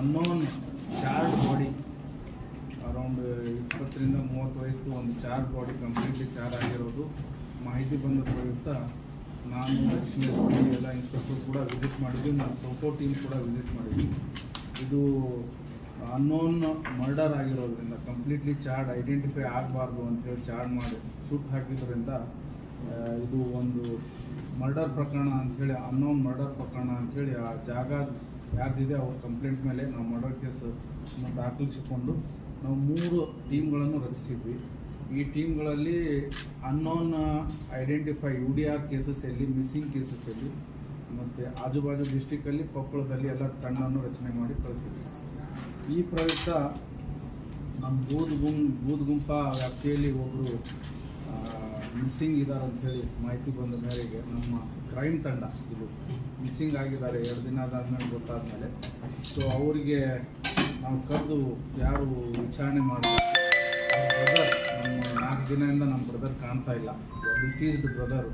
Unknown ಚಾರ್ಡ್ body around ಇಪ್ಪತ್ತರಿಂದ ಮೂವತ್ತು ವಯಸ್ಸು ಒಂದು ಚಾರ್ಡ್ ಬಾಡಿ ಕಂಪ್ಲೀಟ್ಲಿ ಚಾರ್ ಆಗಿರೋದು. ಮಾಹಿತಿ ಬಂದ ಪ್ರಯುಕ್ತ ನಾನು, ಲಕ್ಷ್ಮೀ, ಎಸ್ ಎಲ್ಲ ಇನ್ಸ್ಪೆಕ್ಟರ್ ಕೂಡ ವಿಸಿಟ್ ಮಾಡಿದ್ವಿ. ನಾನು ಸೋಪೋ ಟೀಮ್ ಕೂಡ ವಿಸಿಟ್ ಮಾಡಿದ್ವಿ. ಇದು ಅನ್ನೋನ್ ಮರ್ಡರ್ ಆಗಿರೋದ್ರಿಂದ ಕಂಪ್ಲೀಟ್ಲಿ ಚಾರ್ಡ್ ಐಡೆಂಟಿಫೈ ಆಗಬಾರ್ದು ಅಂತೇಳಿ ಚಾರ್ಡ್ ಮಾಡಿ, ಸುಟ್ಟು ಹಾಕಿದ್ರಿಂದ ಇದು ಒಂದು ಮರ್ಡರ್ ಪ್ರಕರಣ ಅಂಥೇಳಿ ಅನ್ನೋನ್ ಮರ್ಡರ್ ಪ್ರಕರಣ ಅಂಥೇಳಿ ಆ ಜಾಗ ಯಾರ್ದಿದೆ ಅವ್ರ ಕಂಪ್ಲೇಂಟ್ ಮೇಲೆ ನಾವು ಮರ್ಡರ್ ಕೇಸ್ ದಾಖಲಿಸಿಕೊಂಡು ನಾವು ಮೂರು ಟೀಮ್ಗಳನ್ನು ರಚಿಸಿದ್ವಿ. ಈ ಟೀಮ್ಗಳಲ್ಲಿ unknown identify U D R ಕೇಸಸ್ಸಲ್ಲಿ missing ಕೇಸಸ್ಸಲ್ಲಿ ಮತ್ತು ಆಜುಬಾಜು ಡಿಸ್ಟಿಕಲ್ಲಿ ಕೊಪ್ಪಳದಲ್ಲಿ ಎಲ್ಲ ತಂಡವನ್ನು ರಚನೆ ಮಾಡಿ ಕಳಿಸಿದ್ವಿ. ಈ ಪ್ರಯುಕ್ತ ನಮ್ಮ ಬೂದ್ ಗುಂ, ಬೂದ್ ಗುಂಪ ವ್ಯಾಪ್ತಿಯಲ್ಲಿ ಒಬ್ಬರು ಮಿಸ್ಸಿಂಗ್ ಇದ್ದಾರೆ ಅಂತೇಳಿ ಮಾಹಿತಿ ಬಂದ ಮೇರೆಗೆ ನಮ್ಮ ಕ್ರೈಮ್ ತಂಡ ಇದು ಮಿಸ್ಸಿಂಗ್ ಆಗಿದ್ದಾರೆ, ಎರಡು ದಿನ ಆದಾದ್ಮೇಲೆ ಗೊತ್ತಾದ್ಮೇಲೆ. ಸೊ ಅವರಿಗೆ ನಾವು ಕರೆದು ಯಾರು ವಿಚಾರಣೆ ಮಾಡಿ ಬ್ರದರ್ ನಮ್ಮ ನಾಲ್ಕು ದಿನದಿಂದ ನಮ್ಮ ಬ್ರದರ್ ಕಾಣ್ತಾ ಇಲ್ಲ. ಡಿಸೀಸ್ಡ್ ಬ್ರದರ್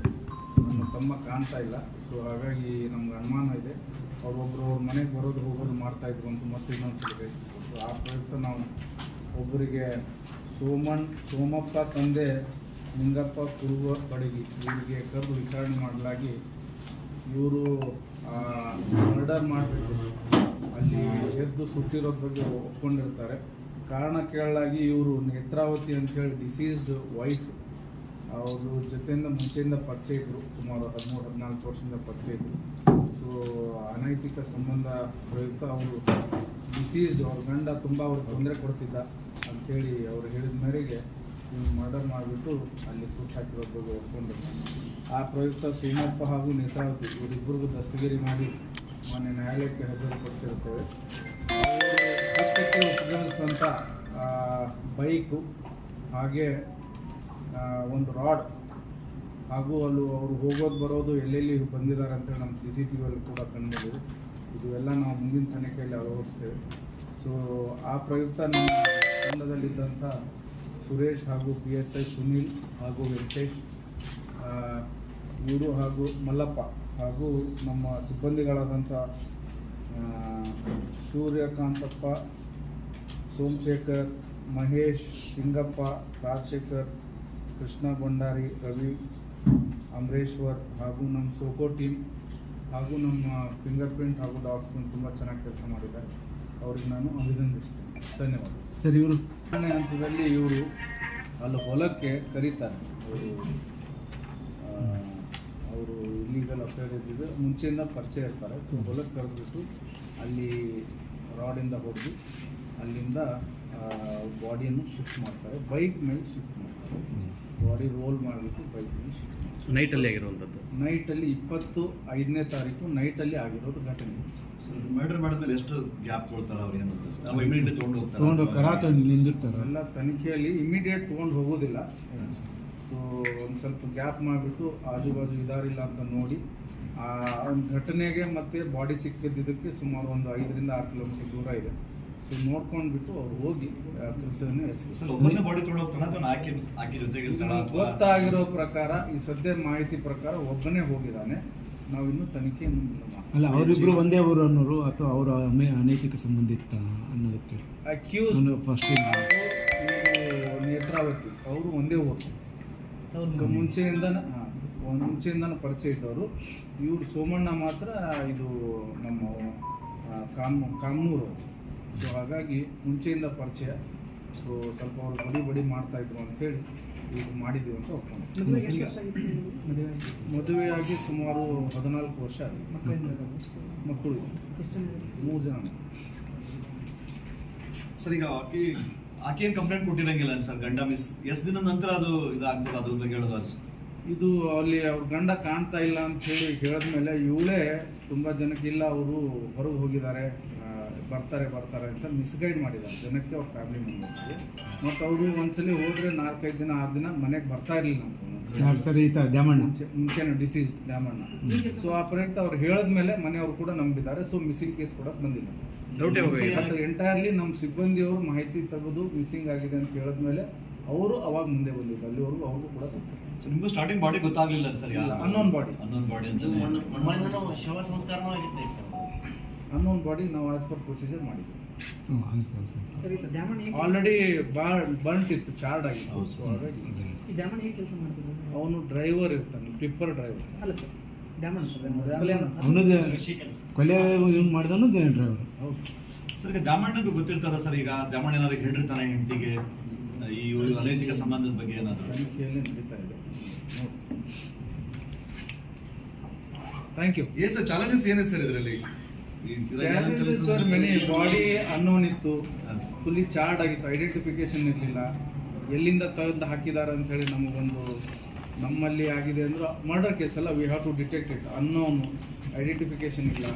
ನಮ್ಮ ತಮ್ಮ ಕಾಣ್ತಾ ಇಲ್ಲ. ಸೊ ಹಾಗಾಗಿ ನಮ್ಗೆ ಅನುಮಾನ ಇದೆ. ಅವ್ರೊಬ್ರು ಅವ್ರ ಮನೆಗೆ ಬರೋದು ಹೋಗೋದು ಮಾಡ್ತಾ ಇದ್ರು ಅಂತ ಮತ್ತೆ ಇನ್ನೊಂದು ಸೊ ಆ ಪ್ರಯುಕ್ತ ನಾವು ಒಬ್ಬರಿಗೆ ಸೋಮನ್, ಸೋಮಪ್ಪ ತಂದೆ ನಿಂಗಪ್ಪ ಕುರುವ ಬಡಗಿ. ಇವರಿಗೆ ಕರೆದು ವಿಚಾರಣೆ ಮಾಡಲಾಗಿ ಇವರು ಮರ್ಡರ್ ಮಾಡಬೇಕು ಅಲ್ಲಿ ಎಸ್ದು ಸುಟ್ಟಿರೋದ್ರ ಬಗ್ಗೆ ಒಪ್ಕೊಂಡಿರ್ತಾರೆ. ಕಾರಣ ಕೇಳಲಾಗಿ ಇವರು ನೇತ್ರಾವತಿ ಅಂತೇಳಿ ಡಿಸೀಸ್ಡ್ ವೈಫ್ ಅವರು ಜೊತೆಯಿಂದ ಮುಂಚೆಯಿಂದ ಪರಿಚಯ ಇದ್ದರು ಸುಮಾರು ಹದಿಮೂರು, ಹದಿನಾಲ್ಕು ವರ್ಷದಿಂದ ಪರಿಚಯ ಇದ್ದರು ಸೊ ಅನೈತಿಕ ಸಂಬಂಧ ಪ್ರಯುಕ್ತ ಅವರು ಡಿಸೀಸ್ಡ್ ಅವ್ರ ಗಂಡ ತುಂಬ ಅವ್ರಿಗೆ ತೊಂದರೆ ಕೊಡ್ತಿದ್ದ ಅಂಥೇಳಿ ಅವ್ರು ಹೇಳಿದ ಮೇರೆಗೆ ಮರ್ಡರ್ ಮಾಡಿಬಿಟ್ಟು ಅಲ್ಲಿ ಸುಟ್ಟು ಹಾಕಿರೋ ಬಗ್ಗೆ ಒಪ್ಕೊಂಡು. ಆ ಪ್ರಯುಕ್ತ ಸೋಮಪ್ಪ ಹಾಗೂ ನೇತ್ರಾವತಿ ಇವರಿಬ್ಬರಿಗೂ ದಸ್ತಗಿರಿ ಮಾಡಿ ಮಾನ್ಯ ನ್ಯಾಯಾಲಯಕ್ಕೆ ಹಾಜರುಪಡಿಸಿರುತ್ತೇವೆ ಅವರು ಉಪಯೋಗಿಸಿದಂಥ ಬೈಕು ಹಾಗೆ ಒಂದು ರಾಡ್ ಹಾಗೂ ಅಲ್ಲಿ ಅವರು ಹೋಗೋದು ಬರೋದು ಎಲ್ಲೆಲ್ಲಿ ಬಂದಿದ್ದಾರೆ ಅಂತೇಳಿ ನಮ್ಮ ಸಿ ಸಿ ಟಿ ವಿಯಲ್ಲಿ ಕೂಡ ಕಂಡುಬಂದಿದೆ. ಇದು ಎಲ್ಲ ನಾವು ಮುಂದಿನ ತನಿಖೆಯಲ್ಲಿ ಅಳವಡಿಸ್ತೇವೆ. ಸೊ ಆ ಪ್ರಯುಕ್ತ ನಮ್ಮ ತಂಡದಲ್ಲಿದ್ದಂಥ ಸುರೇಶ್ ಹಾಗೂ ಪಿ ಎಸ್ ಐ ಸುನೀಲ್ ಹಾಗೂ ವೆಂಕಟೇಶ್ ಇವರು ಹಾಗೂ ಮಲ್ಲಪ್ಪ ಹಾಗೂ ನಮ್ಮ ಸಿಬ್ಬಂದಿಗಳಾದಂಥ ಸೂರ್ಯಕಾಂತಪ್ಪ, ಸೋಮಶೇಖರ್, ಮಹೇಶ್, ಸಿಂಗಪ್ಪ, ರಾಜಶೇಖರ್, ಕೃಷ್ಣ ಭಂಡಾರಿ, ರವಿ, ಅಮರೇಶ್ವರ್ ಹಾಗೂ ನಮ್ಮ ಸೋಕೋ ಟೀಮ್ ಹಾಗೂ ನಮ್ಮ ಫಿಂಗರ್ ಪ್ರಿಂಟ್ ಹಾಗೂ ಡಾಕ್ಯುಮೆಂಟ್ ತುಂಬ ಚೆನ್ನಾಗಿ ಕೆಲಸ ಮಾಡಿದ್ದಾರೆ. ಅವ್ರಿಗೆ ನಾನು ಅಭಿನಂದಿಸ್ತೇನೆ. ಧನ್ಯವಾದ. ಸರ್ ಇವರು ಎರಡನೇ ಹಂತದಲ್ಲಿ ಇವರು ಅಲ್ಲಿ ಹೊಲಕ್ಕೆ ಕರೀತಾರೆ. ಅವರು ಅವರು ಇಲ್ಲಿಗಲ್ ಅಫೇರ್ ಇದ್ದಿದ್ದು ಮುಂಚೆಯಿಂದ ಪರಿಚಯ ಇರ್ತಾರೆ. ಸೊ ಹೊಲಕ್ಕೆ ಕರೆದ್ಬಿಟ್ಟು ಅಲ್ಲಿ ರಾಡಿಂದ ಹೊಡೆದು ಅಲ್ಲಿಂದ ಬಾಡಿಯನ್ನು ಶಿಫ್ಟ್ ಮಾಡ್ತಾರೆ. ಬೈಕ್ ಮೇಲೆ ಶಿಫ್ಟ್ ಮಾಡ್ತಾರೆ. ಬಾಡಿ ರೋಲ್ ಮಾಡಿಬಿಟ್ಟು ಬೈಕ್ ಮೇಲೆ ಶಿಫ್ಟ್ ಮಾಡ್ತಾರೆ. ನೈಟಲ್ಲಿ ಆಗಿರುವಂಥದ್ದು. ನೈಟಲ್ಲಿ ಇಪ್ಪತ್ತು ಐದನೇ ತಾರೀಕು ನೈಟಲ್ಲಿ ಆಗಿರೋದು ಘಟನೆ. ಮರ್ಡರ್ ಮಾಡಿದ್ಮೇಲೆ ಎಷ್ಟು ಗ್ಯಾಪ್ ಕೊಡ್ತಾರೆ ಅವ್ರು ಏನು ಸರ್? ನಾವು ಇಮಿಡಿಯೇಟ್ ತೊಗೊಂಡು ಹೋಗ್ತಾರೆ? ತೊಗೊಂಡು ಕರಾತ ನಿಂದಿರ್ತಾರೆ. ಎಲ್ಲ ತನಿಖೆಯಲ್ಲಿ ಇಮಿಡಿಯೇಟ್ ತೊಗೊಂಡು ಹೋಗೋದಿಲ್ಲ. ಸೊ ಒಂದು ಸ್ವಲ್ಪ ಗ್ಯಾಪ್ ಮಾಡಿಬಿಟ್ಟು ಆಜು ಬಾಜು ಇದಾರಿಲ್ಲ ಅಂತ ನೋಡಿ ಆ ಒಂದು ಘಟನೆಗೆ ಮತ್ತೆ ಬಾಡಿ ಸಿಕ್ಕಿದ್ದಕ್ಕೆ ಸುಮಾರು ಒಂದು ಐದರಿಂದ ಆರು ಕಿಲೋಮೀಟರ್ ದೂರ ಇದೆ. ಸೊ ನೋಡ್ಕೊಂಡ್ಬಿಟ್ಟು ಅವ್ರು ಹೋಗಿ ಕೃತ್ಯವನ್ನು ಸರ್ ಬಾಡಿ ತೊಗೊಂಡು ಗೊತ್ತಾಗಿರೋ ಪ್ರಕಾರ ಈ ಸದ್ಯ ಮಾಹಿತಿ ಪ್ರಕಾರ ಒಬ್ಬನೇ ಹೋಗಿದ್ದಾನೆ. ನಾವಿನ್ನು ತನಿಖೆ ಅಲ್ಲ ಅವರಿಬ್ರು ಒಂದೇ ಊರು ಅನ್ನೋರು ಅಥವಾ ಅವರ ಅನೈತಿಕ ಸಂಬಂಧ ಇತ್ತ ಅನ್ನೋದಕ್ಕೆ ಅಕ್ಯೂಸ್ಡ್ ಫಸ್ಟ್ ನೇತ್ರಾವತಿ ಅವರು ಒಂದೇ ಊರು. ಅವ್ರಿಗೆ ಮುಂಚೆಯಿಂದ ಮುಂಚೆಯಿಂದನೂ ಪರಿಚಯ ಇದ್ದವರು. ಇವರು ಸೋಮಣ್ಣ ಮಾತ್ರ ಇದು ನಮ್ಮ ಕಾನ್ ಕಾಮ್ ಕಾಮ್ನೂರು ಸೊ ಹಾಗಾಗಿ ಮುಂಚೆಯಿಂದ ಪರಿಚಯ. ಸೊ ಸ್ವಲ್ಪ ಅವರು ಬಡಿ ಬಡಿ ಮಾಡ್ತಾಯಿದ್ರು ಅಂತೇಳಿ. ಮಾಡಿದ್ದೀವಿ ಅಂತ ಮದುವೆ? ಮದುವೆಯಾಗಿ ಸುಮಾರು ಹದಿನಾಲ್ಕು ವರ್ಷ ಮಕ್ಕಳು ಮೂರು ಜನ. ಸರ್ ಈಗ ಆಕೆ ಆಕೆ ಏನು ಕಂಪ್ಲೇಂಟ್ ಕೊಟ್ಟಿರಂಗಿಲ್ಲ ಸರ್? ಗಂಡ ಮಿಸ್ ಎಷ್ಟು ದಿನದ ನಂತರ ಅದು ಇದಾಗ್ತದೆ ಅದ್ರ ಬಗ್ಗೆ ಹೇಳೋದು ಇದು ಅಲ್ಲಿ ಅವ್ರ ಗಂಡ ಕಾಣ್ತಾ ಇಲ್ಲ ಅಂತ ಹೇಳಿ ಹೇಳಿದ್ಮೇಲೆ ಇವಳೇ ತುಂಬ ಜನಕ್ಕೆ ಇಲ್ಲ ಅವರು ಹೊರಗೆ ಹೋಗಿದ್ದಾರೆ ಬರ್ತಾರೆ ಬರ್ತಾರೆ ಅಂತ ಮಿಸ್ಗೈಡ್ ಮಾಡಿದ್ದಾರೆ. ಜನಕ್ಕೆ ಅವ್ರ ಫ್ಯಾಮಿಲಿ ಮೆಂಬರ್ಸ್ಗೆ ಮತ್ತು ಅವರು ಒಂದ್ಸಲಿ ಹೋದ್ರೆ ನಾಲ್ಕೈದು ದಿನ ಆರು ದಿನ ಮನೆಗೆ ಬರ್ತಾ ಇರಲಿಲ್ಲ ಅಂತ ದ್ಯಾಮಣ್ಣ? ಮುಂಚೆ ಮುಂಚೆನೆ ಡಿಸೀಸ್ ಡ್ಯಾಮಣ್ಣ ಸೊ ಆ ಪ್ರಯುಕ್ತ ಅವ್ರು ಹೇಳಿದ್ಮೇಲೆ ಮನೆಯವರು ಕೂಡ ನಂಬಿದ್ದಾರೆ. ಸೊ ಮಿಸ್ಸಿಂಗ್ ಕೇಸ್ ಕೂಡ ಬಂದಿಲ್ಲ. ಎಂಟೈರ್ಲಿ ನಮ್ಮ ಸಿಬ್ಬಂದಿಯವರು ಮಾಹಿತಿ ತೆಗೆದು ಮಿಸ್ಸಿಂಗ್ ಆಗಿದೆ ಅಂತ ಹೇಳಿದ್ಮೇಲೆ ಅವರು ಅವಾಗ ಮುಂದೆ ಬಂದಿದ್ದು ಅಲ್ಲಿವರೆಗೂ ಅವ್ರಿಗೂ ಕೂಡ ಗೊತ್ತಿಲ್ಲ ಸೊ ನಿಮಗೂ ಸ್ಟಾರ್ಟಿಂಗ್ ಬಾಡಿ ಗೊತ್ತಾಗ್ಲಿಲ್ಲ sir unknown body. Unknown body ಅಂತ ಮಣ್ಣು ಶವ ಸಂಸ್ಕಾರನೂ ಆಗಿರ್ತೈತೆ ಸರ್ ಅನ್ನೋನ್ ಬಾಡಿ ನಾವು ಆಸ್ ಪರ್ ಪ್ರೊಸೀಜರ್ ಮಾಡಿದ್ವಿ. Sir sir. Sir already burnt ಇತ್ತು ಚಾರ್ಡ್ ಆಗಿತ್ತು. ಹೌದು So ಸರ್. ಹಾಗಾಗಿ ಈ ಕೆಲಸ ಮಾಡ್ತಿದ್ರು ಅವನು ಡ್ರೈವರ್ ಇರ್ತಾನೆ ಟಿಪ್ಪರ್ ಡ್ರೈವರ್ ಅಲ್ಲ ಸರ್ ಸರ್ ಕೊಲೆ ಇವ್ನು ಮಾಡಿದವನು ಡ್ರೈವರ್ ಹೌದು. ಸರ್ ಈಗ ದ್ಯಾಮಣ್ಣಗೂ ಗೊತ್ತಿರ್ತದ ಸರ್ ಈಗ? ದಾಮಣ್ಣ ಏನಾದ್ರು ಹೇಳಿರ್ತಾನೆ ಹೆಂಡತಿಗೆ? ಈ ಅನೈತಿಕ ಸಂಬಂಧದ ಬಗ್ಗೆ ಏನಾದರೂ? ತನಿಖೆಯಲ್ಲಿ ನಡೀತಾ ಇದೆ. ಥ್ಯಾಂಕ್ ಯು ಏನ್ ಸರ್ ಚಾಲೆಂಜಸ್ ಏನಿದೆ ಸರ್ ಇದರಲ್ಲಿ? ಸರ್ ಮೆನಿ ಬಾಡಿ ಅನ್ನೋನ್ ಇತ್ತು. ಫುಲ್ಲಿ ಚಾರ್ಡ್ ಆಗಿತ್ತು. ಐಡೆಂಟಿಫಿಕೇಶನ್ ಇರಲಿಲ್ಲ. ಎಲ್ಲಿಂದ ತಂದು ಹಾಕಿದ್ದಾರೆ ಅಂತ ಹೇಳಿ ನಮಗೊಂದು ನಮ್ಮಲ್ಲಿ ಆಗಿದೆ ಅಂದ್ರೆ ಮರ್ಡರ್ ಕೇಸ್ ಅಲ್ಲ we have to detect it ಅನ್ನೋನು ಐಡೆಂಟಿಫಿಕೇಶನ್ ಇಲ್ಲ.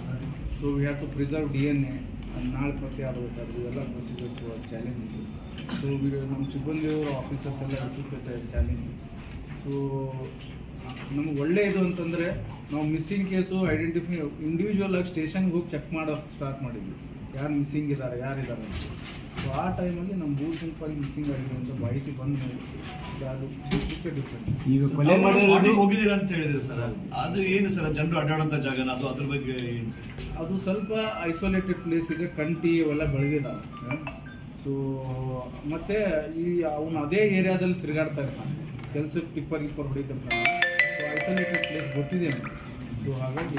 So we have to preserve D N A ನಾಳೆ ಪತ್ತೆ ಆಗಬೇಕಾದ್ರೆ ಇವೆಲ್ಲ ಪ್ರೊಸೀಜರ್ಸ್ ಚಾಲೆಂಜ್ ಇದೆ ಸೊ ನಮ್ಮ ಸಿಬ್ಬಂದಿಯವರು ಆಫೀಸರ್ಸ್ ಎಲ್ಲ ಚಾಲೆಂಜ್ ಸೊ ನಮ್ಗೆ ಒಳ್ಳೆಯದು ಅಂತಂದರೆ ನಾವು ಮಿಸ್ಸಿಂಗ್ ಕೇಸು ಐಡೆಂಟಿಫೈ ಇಂಡಿವಿಜುವಲ್ ಆಗಿ ಸ್ಟೇಷನ್ಗೆ ಹೋಗಿ ಚೆಕ್ ಮಾಡೋ ಸ್ಟಾರ್ಟ್ ಮಾಡಿದ್ವಿ. ಯಾರು ಮಿಸ್ಸಿಂಗ್ ಇದ್ದಾರೆ ಯಾರಿದ್ದಾರೆ ಅಂತ. ಸೊ ಆ ಟೈಮಲ್ಲಿ ನಮ್ಮ ಭೂ ಸಿಂಪಲ್ಲಿ ಮಿಸ್ಸಿಂಗ್ ಆಗಿದೆ ಅಂತ ಮಾಹಿತಿ ಬಂದ ಮೇಲೆ ಅದು ಡಿಫ್ರೆಂಟ್ ಈಗ ಕೊಲೆ ಮಾಡಿ ಹೋಗಿದ್ದೀರಾ ಅಂತ ಹೇಳಿದ್ರೆ ಸರ್. ಅದು ಏನು ಸರ್ ಜನರು ಅಡ್ಡಾಡೋಂಥ ಜಾಗನ? ಅದು ಅದ್ರ ಬಗ್ಗೆ ಏನು ಅದು ಸ್ವಲ್ಪ ಐಸೋಲೇಟೆಡ್ ಪ್ಲೇಸ್ ಇದೆ ಕಂಟಿ ಅವೆಲ್ಲ ಬೆಳೆದಿದ್ದಾವೆ. ಸೊ ಮತ್ತೆ ಈ ಅವನು ಅದೇ ಏರಿಯಾದಲ್ಲಿ ತಿರುಗಾಡ್ತಾ ಇರ್ತಾನೆ. ಕೆಲಸಕ್ಕೆ ಟಿಪ್ಪರ್ ಗಿಪ್ಪರ್ ಹೊಡಿತಿರ್ತಾನೆ ಸೊ ಐಸೋಲೇಟೆಡ್ ಪ್ಲೇಸ್ ಗೊತ್ತಿದೆ ಸೊ ಹಾಗಾಗಿ